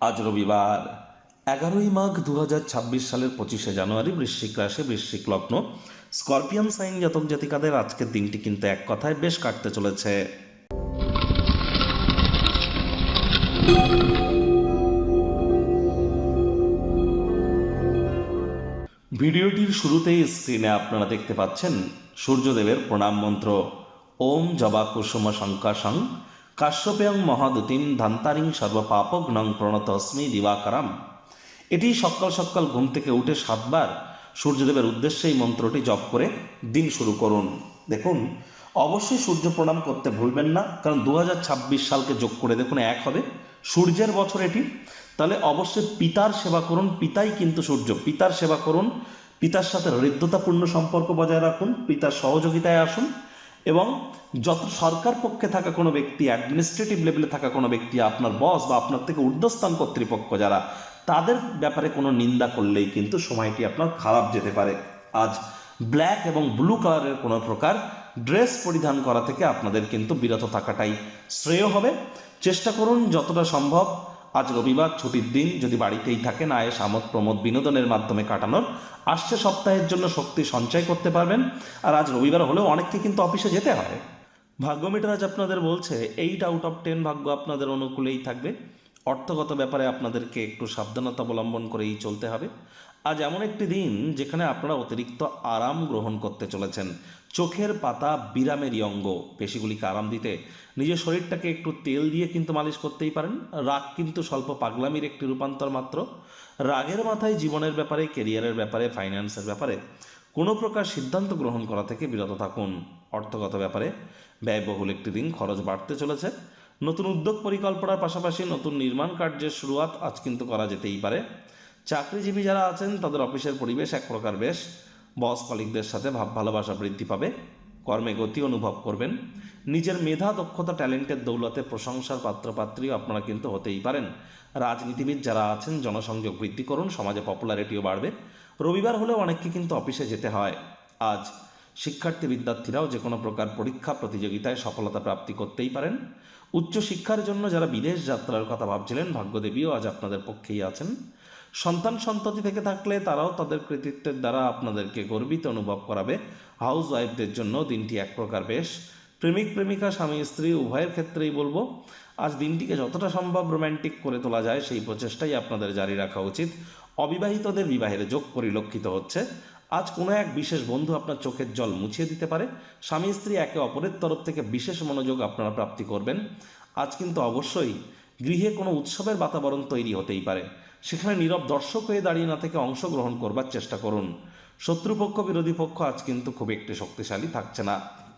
আজ রবিবার, এগারোই মাঘ দু সালের পঁচিশে জানুয়ারি বৃশ্চিক রাশি, বৃশ্চিক লগ্ন। স্করপিয়ান সাইন জাতক জাতিকাদের আজকের দিনটি কিন্তু এক কথায় বেশ কাটতে চলেছে। ভিডিওটির শুরুতেই স্ক্রিনে আপনারা দেখতে পাচ্ছেন সূর্যদেবের প্রণাম মন্ত্র। ওম জবা কুসুম শঙ্কাশং। কাশ্যপেয়ং মহাদুতিম ধান্তারিং সর্বপাপগ্নং প্রণতস্মি দিবাকারাম। এটি সকাল সকাল ঘুম থেকে উঠে সাতবার সূর্যদেবের উদ্দেশ্যে এই মন্ত্রটি জপ করে দিন শুরু করুন। দেখুন, অবশ্যই সূর্য প্রণাম করতে ভুলবেন না, কারণ দু হাজার ছাব্বিশ সালকে যোগ করে দেখুন এক হবে সূর্যের বছর এটি। তাহলে অবশ্যই পিতার সেবা করুন, পিতাই কিন্তু সূর্য, পিতার সেবা করুন, পিতার সাথে হৃদ্যতাপূর্ণ সম্পর্ক বজায় রাখুন, পিতার সহযোগিতায় আসুন এবং যত সরকার পক্ষে থাকা কোনো ব্যক্তি অ্যাডমিনিস্ট্রেটিভ লেভেলে থাকা কোনো ব্যক্তি, আপনার বস বা আপনার থেকে ঊর্ধ্বস্থান কর্তৃপক্ষ যারা, তাদের ব্যাপারে কোনো নিন্দা করলেই কিন্তু সময়টি আপনার খারাপ যেতে পারে। আজ ব্ল্যাক এবং ব্লু কালারের কোনো প্রকার ড্রেস পরিধান করা থেকে আপনাদের কিন্তু বিরত থাকাটাই শ্রেয় হবে। চেষ্টা করুন যতটা সম্ভব আজ রবিবার ছুটির দিন যদি বাড়িতেই থাকেন আয়েস আমোদ প্রমোদ বিনোদনের মাধ্যমে কাটানোর, আসছে সপ্তাহের জন্য শক্তি সঞ্চয় করতে পারবেন। আর আজ রবিবার হলেও অনেককে কিন্তু অফিসে যেতে হয়। ভাগ্যমিটার আজ আপনাদের বলছে এইট আউট অফ টেন ভাগ্য আপনাদের অনুকূলেই থাকবে। অর্থগত ব্যাপারে আপনাদেরকে একটু সাবধানতা অবলম্বন করেই চলতে হবে। আজ এমন একটি দিন যেখানে আপনারা অতিরিক্ত আরাম গ্রহণ করতে চলেছেন। চোখের পাতা বিরামেরই অঙ্গ। পেশিগুলিকে আরাম দিতে নিজের শরীরটাকে একটু তেল দিয়ে কিন্তু মালিশ করতেই পারেন। রাগ কিন্তু স্বল্প পাগলামির একটি রূপান্তর মাত্র। রাগের মাথায় জীবনের ব্যাপারে কেরিয়ারের ব্যাপারে, ফাইন্যান্সের ব্যাপারে কোনো প্রকার সিদ্ধান্ত গ্রহণ করা থেকে বিরত থাকুন। অর্থগত ব্যাপারে ব্যয়বহুল একটি দিন খরচ বাড়তে চলেছে। নতুন উদ্যোগ পরিকল্পনার পাশাপাশি নতুন নির্মাণ কার্যের শুরুয়াত আজ কিন্তু করা যেতেই পারে। চাকরিজীবী যারা আছেন, তাদের অফিসের পরিবেশ এক প্রকার বেশ। বস কলিগদের সাথে ভাব ভালোবাসা বৃদ্ধি পাবে, কর্মে গতি অনুভব করবেন। নিজের মেধা, দক্ষতা, ট্যালেন্টের দৌলতে প্রশংসার পাত্রপাত্রীও আপনারা কিন্তু হতেই পারেন। রাজনীতিবিদ যারা আছেন, জনসংযোগ বৃদ্ধি করুন, সমাজে পপুলারিটিও বাড়বে। রবিবার হলেও অনেককে কিন্তু অফিসে যেতে হয়। আজ শিক্ষার্থী বিদ্যার্থীরাও যে কোনো প্রকার পরীক্ষা, প্রতিযোগিতায় সফলতা প্রাপ্তি করতেই পারেন। উচ্চ শিক্ষার জন্য যারা বিদেশ যাত্রার কথা ভাবছিলেন, ভাগ্যদেবীও আজ আপনাদের পক্ষেই আছেন। সন্তান সন্ততি থেকে থাকলে তারাও তাদের কৃতিত্বের দ্বারা আপনাদেরকে গর্বিত অনুভব করাবে। হাউস ওয়াইফদের জন্য দিনটি এক প্রকার বেশ। প্রেমিক, প্রেমিকা, স্বামী, স্ত্রী, উভয়ের ক্ষেত্রেই বলব, আজ দিনটিকে যতটা সম্ভব রোম্যান্টিক করে তোলা যায়, সেই প্রচেষ্টাই আপনাদের জারি রাখা উচিত। অবিবাহিতদের বিবাহের যোগ পরিলক্ষিত হচ্ছে। আজ কোনো এক বিশেষ বন্ধু আপনার চোখের জল মুছিয়ে দিতে পারে। স্বামী, স্ত্রী একে অপরের তরফ থেকে বিশেষ মনোযোগ আপনারা প্রাপ্তি করবেন। আজ কিন্তু অবশ্যই গৃহে কোনো উৎসবের বাতাবরণ তৈরি হতেই পারে। সেখানে নীরব দর্শক হয়ে দাঁড়িয়ে না থেকে অংশগ্রহণ করবার চেষ্টা করুন। শত্রুপক্ষ, বিরোধী পক্ষ আজ কিন্তু খুব একটি শক্তিশালী থাকছে না।